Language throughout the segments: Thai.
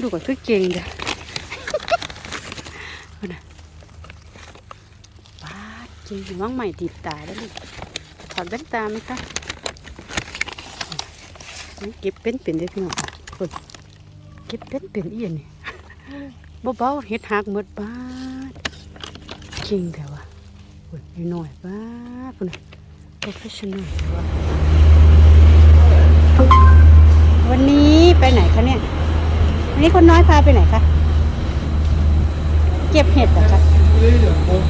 ลูกก็คือเก่งเด้อเอานะป้าดเก่งว่างใหม่ติดตาแล้วลูกถอดแว่นตาไหมคะเก็บเป็นเป็นได้อพี่น้องคนเก็บเป็นเป็นอีอันนี่เบาๆเฮ็ดหักหมดบ้าดเก่งแต่ว่าคนน้อยๆบ้าดคนน่ะ professional ว่ะวันนี้ไปไหนคะเนี่ยวั นนี้คนน้อยพาไปไหนคะ เก็บเห็ดเหรอคะ Oui, bon.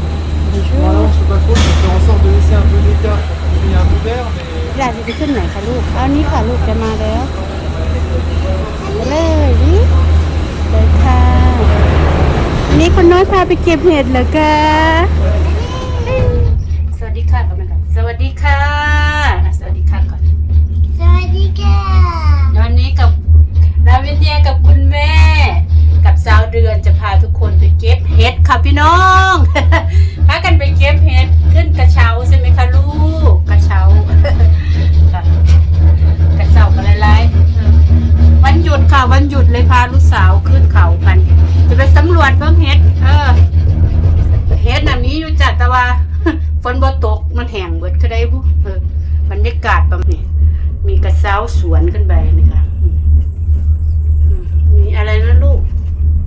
Voilà, je sais pas trop, je vais faire en sorte de laisser un peu d'écart pour qu'il y ait un peu d'air, mais อยากจะไปขึ้นไหนคะลูก เอานี้ค่ะลูกจะมาแล้วไปเลยดิเลยค่ะวันนี้คนน้อยพาไปเก็บเห็ดเหรอคะสวัสดีค่ะก่อนนะคะสวัสดีค่ะอะ สวัสดีค่ะก่อน สวัสดีค่ะ วันนี้กับ ดาวิเดียกับคุณแม่ กับสาวเดือนจะพาทุกคนไปเก็บเห็ดค่ะพี่น้องพากันไปเก็บเห็ดขึ้นกระเช้าใช่ไหมคะลูกกระเช้ากระเช้ากันหลายๆวันหยุดค่ะวันหยุดเลยพาลูกสาวขึ้นเขากัน จะไปสำรวจเบิ่งเห็ดเออเห็ดน่ะมีอยู่จัดแต่ว่าฝนบ่ตกมันแห้งเบิดก็ได้บุบรรยากาศประมาณนี้มีกระเซ้าสวนขึ้นไปนี่ค่ะ อะไรนะลูก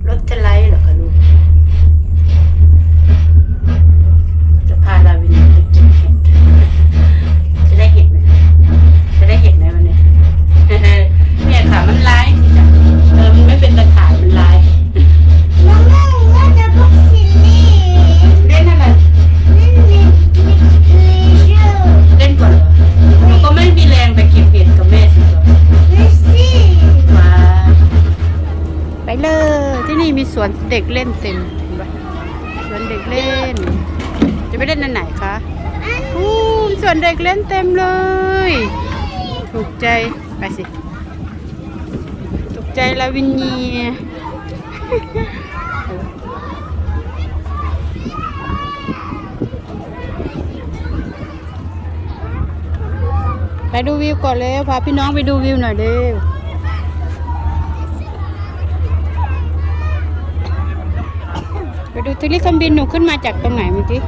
รถจะไล่เหรอคะลูก วนเด็กเล่นเต็มเห็นปะสวนเด็กเล่น จะไปเล่นอันไหนคะอู้สวนเด็กเล่นเต็มเลย ถูกใจไปสิ ถูกใจลาวินเนียไปดูวิวก่อนเลยพาพี่น้องไปดูวิวหน่อยเร็ว ไปดูทิลิคัมบินหนูขึ้นมาจากตรงไหนเมื่อกี้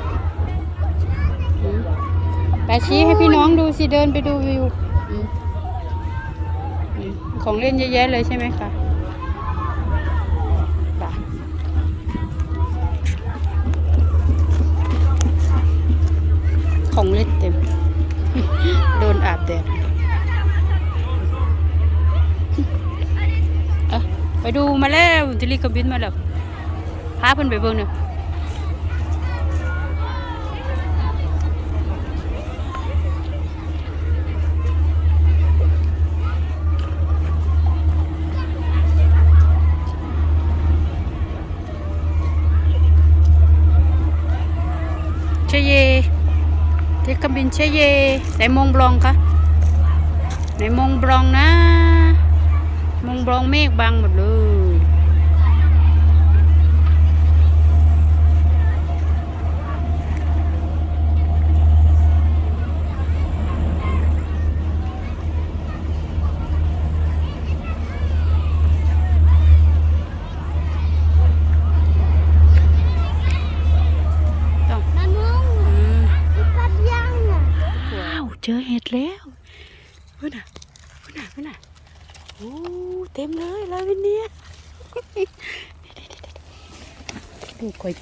ไปชี้ให้พี่น้องดูสิเดินไปดูวิวของเล่นเยอะแยะเลยใช่ไหมคะของเล่นเต็ม โดนอาบแดดไปดูมาแล้วทิลิคัมบินมาแล้ว พาเพิ่นไปเบิ่งหน่อยเชเยเทคบินเชเยไหนมงบลองคะไหนมงบลองนะ มงบลองเมฆบังหมดเลย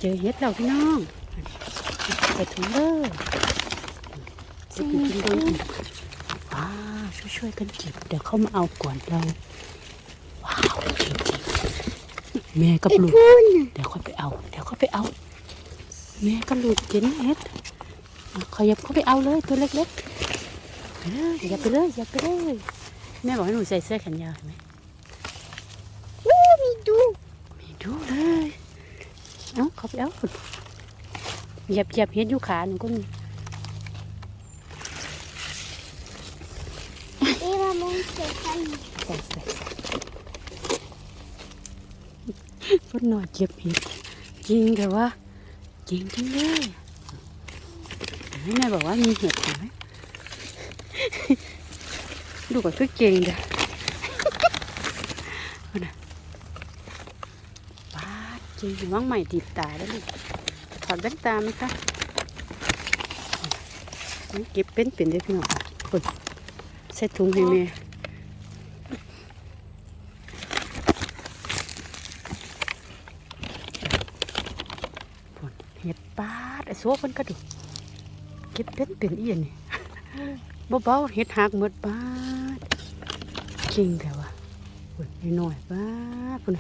อยเจอเห็ดแล้วพี่น้องใส่ถุงเลยจะไปกินด้วยว้าวช่วยๆกันเก็บเดี๋ยวเขามาเอาก่อนเราว้าวจริงๆแม่กับลูกคุณเดี๋ยวค่อยไปเอา เดี๋ยวค่อยไปเอา แม่ก็ลูกกินเห็ดอะขยับเข้าไปเอาเลยตัวเล็กๆไปเลยอย่าไปเลยอย่าไปเลยแม่บอกให้หนูใส่เสื้อแขนยาวเห็นไหมอู้มีดูไม่ดูเลย เอาเขาไปเอาเหยียบเหยียบเห็ดอยู่ขาหนูก็มีนี่เรามองเสร็จกันใส่ใส่ใส่คนหน่อยเก็บเห็ดจริงแต่ว่าจริงจริงเลยแม่บอกว่ามีเห็ดไหมดูก่อนคือเก่งเด้ะ จริงระวังใหม่ตีบตาแล้วลูกถอดแว่นตาไหมคะเอาเก็บเป็นเป็นเด้พี่น้องคนใส่ถุงให้แม่พุ่นเห็ดปาดไอ้โซ่คนก็ดูเก็บเป็นเป็นอีอันนี่เบาๆเห็ดหักหมดปาดเก่งแต่ว่าพุ่นน้อยๆปาดพุ่น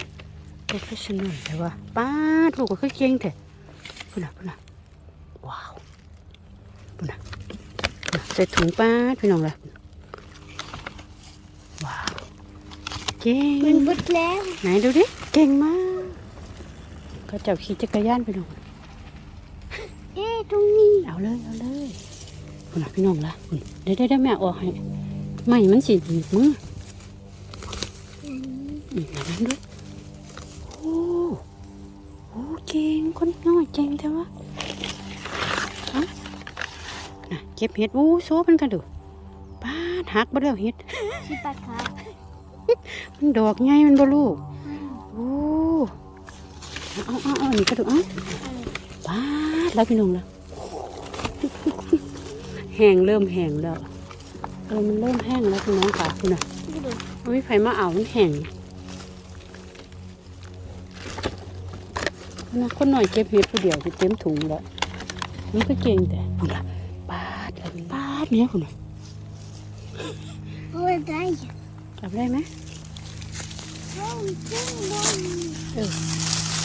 น่ะ professional แต่ว่าปาดลูกก็คือเก่งแท้พุ่นน่ะพุ่นน่ะว้าวพุ่นน่ะพุ่นน่ะใส่ถุงปาดพี่น้องละว้าวเก่มันงบุดแล้วไหนดูดิเก่งมากเขาจับขี่จักรยานไปหน่อยเอ๊ะตรงนี้เอาเลยเอาเลยคุณน่ะพี่น้องละคุณเดี๋ยวได้ได้แม่ออกให้ไม่มันสิหนีบมืออืมอย่างนั้นด้วย คนน้อยเก่งแต่ว่าฮะน่ะเก็บเห็ดโอ้โซ่มันกันดูป้าดหักบ่แล้วเห็ดที่ปากครับมันดอกไงมันบ่ลูกโอ้เอาเอาเอาอันนี้ก็ดูเอาป้าดแล้วพี่น้องละแห้งเริ่มแห้งแล้วเออมันเริ่มแห้งแล้วพี่น้องค่ะคุณน่ะที่ดูเอาไม่ไฟมาเอามันแห้ง นะคนหน่อยเก็บเห็ดผู้เดียวจะเต็มถุงแล้วมันก็เก่งแต่คุณน่ะปาดแล้วปาดเนี้ยคุณน่ะโอ้ยได้จับได้ไหมโอ้ยจริงด้วยเออ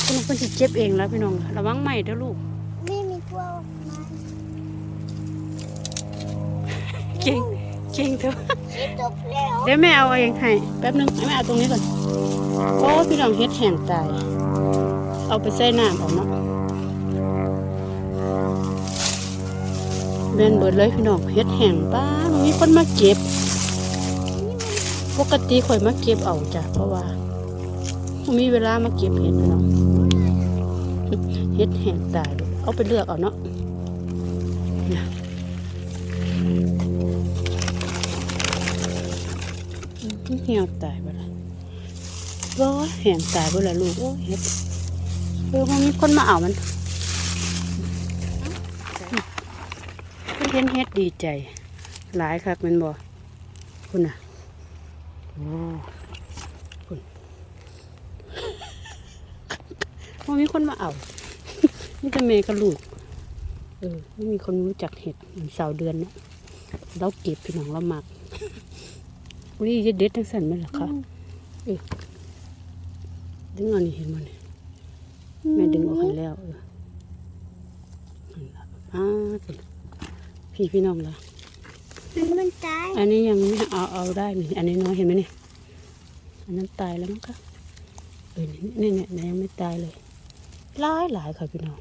คุณน่ะคนที่เจ็บเองแล้วพี่น้องระวังไหม้เด้อลูกไม่มีตัวออกมาเก่งเก่งเถอะที่ตกแล้วเดี๋ยวแม่เอาเองให้แป๊บนึงให้แม่เอาตรงนี้ก่อนโอ้พี่น้องเฮ็ดแห้งตาย เอาไปใส่น้ำเอาเนาะแม่นเบิดเลยพี่น้องเฮ็ดแห้งป้ามีคนมาเก็บ ปกติข่อยมาเก็บเอาจ้ะเพราะว่ามีเวลามาเก็บเห็ดพี่น้องเฮ็ดแห้งตายลูกเอาไปเลือกเอาเนาะเหี่ยวตายไปละร้อแห้งตายไปละลูกโอ้เฮ็ด เออมันมีคนมาเอามันเพิ่นเห็นเฮ็ดดีใจ หลายคักแมันบ่คุณน่ะโอ้คุณว่ามีคนมาเอานี่จะเมย์กับลูกเออไม่มีคนรู้จักเห็ดเหมือนสาวเดือนเนี่ยเราเก็บพี่น้องเราหมักอุ้ยจะเด็ดทั้งสันไหมล่ะคะเออดึงเอานี่เห็นมันย แม่ดึงออกให้แล้วเออนั่นล่ะอ้าคุณพี่พี่น้องละมันตาย อันนี้ยังไม่เอาเอาได้นี่อันนี้น้อยเห็นไหมนี่อันนั้นตายแล้วมั้งคะเออนี่นี่เนี่ยยังไม่ตายเลยหลายหลายค่ะพี่น้อง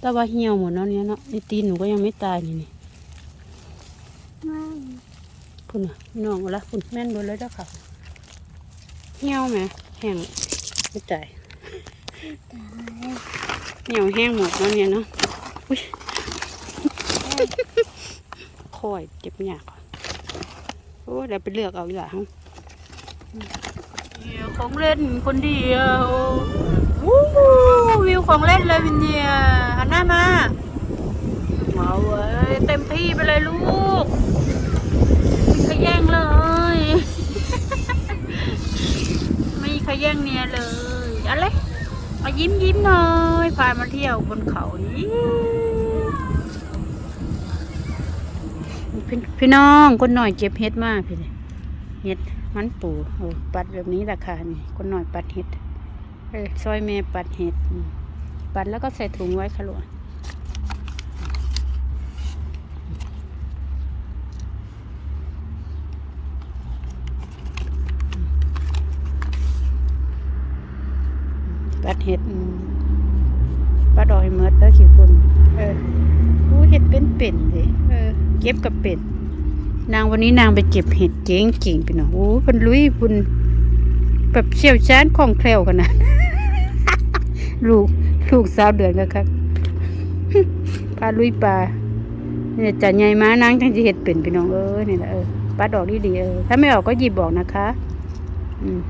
แต่ว่าเหี่ยวหมดแล้วเนี่ยเนาะนี่ตีนหนูก็ยังไม่ตายนี่นี่ไม่คุณน่ะพี่น้องเอาละคุณแม่นเบนเลยเด้อค่ะเหี่ยวไหมแห้งไม่ตายตาย เหนียวแห้งหมดแล้วเนี่ยเนาะอุ้ยคอยเจ็บยากว่ะโอ้เดี๋ยวไปเลือกเอาอีกละฮะของเล่นคนเดียววู้วู้วิวของเล่นเลยวินเนียหันหน้ามาเอาเว้ยเต็มที่ไปเลยลูกไม่ขย่งเลย ไม่ขย่งเนียเลยอะไร มายิ้มยิ้มหน่อยพามาเที่ยวบนเขานี้พี่พี่น้องคนหน่อยเจ็บเฮ็ดมากพี่เห็ดมันปูโอ้ปัดแบบนี้ราคานี่คนหน่อยปัดเห็ดเออซอยเมย์ปัดเห็ดปัดแล้วก็ใส่ถุงไว้ค่ะลูก ดเห็ดอืมปัดดอกให้เมดแล้วขี้ฝุ่นเอออู้เห็ดเป็นเป็นเลยเออ เก็บกับเป็น นางวันนี้นางไปเก็บเห็ดเจ๋งจริงพี่น้องโอ้เป็นลุยบุญแบบเชี่ยวชาญคล่องแคล่วขนาดลูกลูกสาวเดือนก็ครับพาลุยปลาเนี่ยจะใหญ่มานางจังจะเห็ดเป็นพี่น้องเออนี่แหละเออปลาดอกดีดีๆเออถ้าไม่ออกก็หยิบบอกนะคะ อืม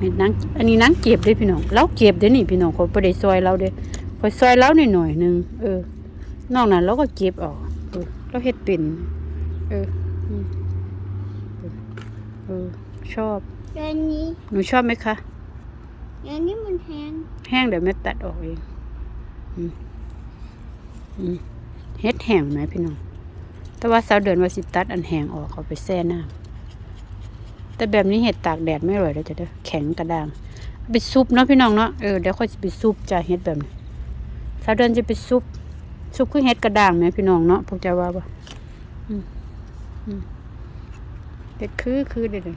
เห็ดนางอันนี้นางเก็บเด้พี่น้องเราเก็บเด้นี่พี่น้องคนบ่ได้ซอยเราเด้คอยซอยเราหน่อยๆหนึงเออนอกนั้นเราก็เก็บออกเออเราเฮ็ดเป็นเอออืมเออชอบอันนี้หนูชอบไหมคะอันนี้มันแห้งแห้งเดี๋ยวแม่ตัดออกเองอืมอืมเฮ็ดแห้งไหมพี่น้องแต่ว่าสาวเดือนว่าสิตัดอันแห้งออกเอาไปแช่น้ำ แต่แบบนี้เห็ดตากแดดไม่อร่อยเลยจ้ะเด้อแข็งกระด้างไปซุปเนาะพี่น้องเนาะเออเดี๋ยวค่อยไปซุปจ้ะเห็ดแบบนี้สาวเดินจะไปซุปซุปคือเห็ดกระด้างไหมพี่น้องเนาะพวกจะว่าบ่อืมอืมเด็ดคือคือเด็ดเลย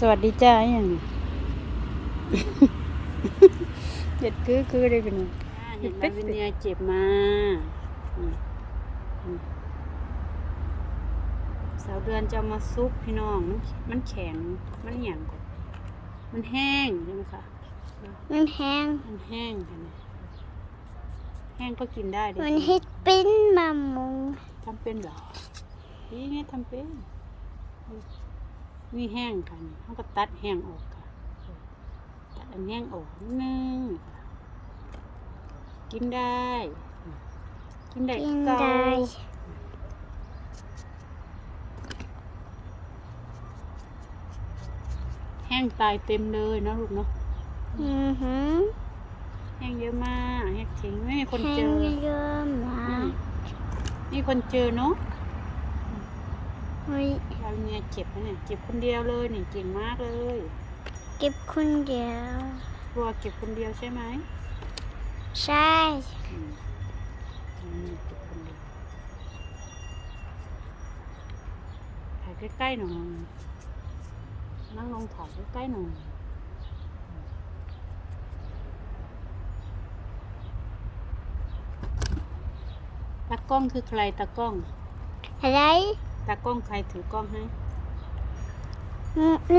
สวัสดีจ้าอย่างเจ็ดคือคือได้เป็นเห็นเป็นเนียเจ็บมาอืมอืมสาวเดือนจะเอามาซุปพี่น้อง มันมันแข็ง มันหยังก่อนมันแห้งใช่ไหมคะ มันแห้ง มันแห้งเห็นไหมแห้งก็กินได้ดิมันเฮ็ดเป็นมะม่วงทำเป็นเหรอนี่ไงทำเป็น นี่แห้งกันเขาก็ตัดแห้งออกค่ะ ตัดอันแห้งออกนิดนึงค่ะกินได้ กินได้กินเก่าได้ แห้งตายเต็มเลยเนอะลูกเนาะอือหือแห้งเยอะมากแห้งทิ้งไม่มีคนแห้เจงอเยอะมากมีคนเจอเนาะ เฮ้ยเราเนี่ยเจ็บนะเนี่ยเจ็บคนเดียวเลยนี่เก่งมากเลยเก็บคนเดียวกลัวเก็บคนเดียวใช่ไหมใช่อืมอืมเก็บคนเดียวถ่ายใกล้ๆหน่อยนั่งลงถ่ายใกล้ๆหน่อยตากล้องคือใครตากล้องอะไร ตากล้องใครถือกล้องให้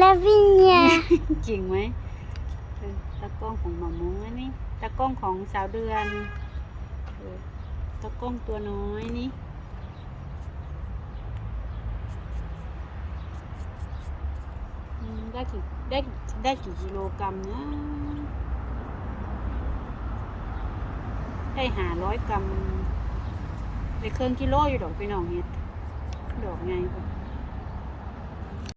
ลาวิเนียจริงไหมเออตากล้องของหมอมุ้งอันนี้ตากล้องของสาวเดือนเออตากล้องตัวน้อยนี่อืมได้กี่ได้ได้กี่กิโลกรัมนะได้หาร้อยกรัมได้เครื่องกิโลอยู่ดอกพี่น้องเฮ็ด ดอกไง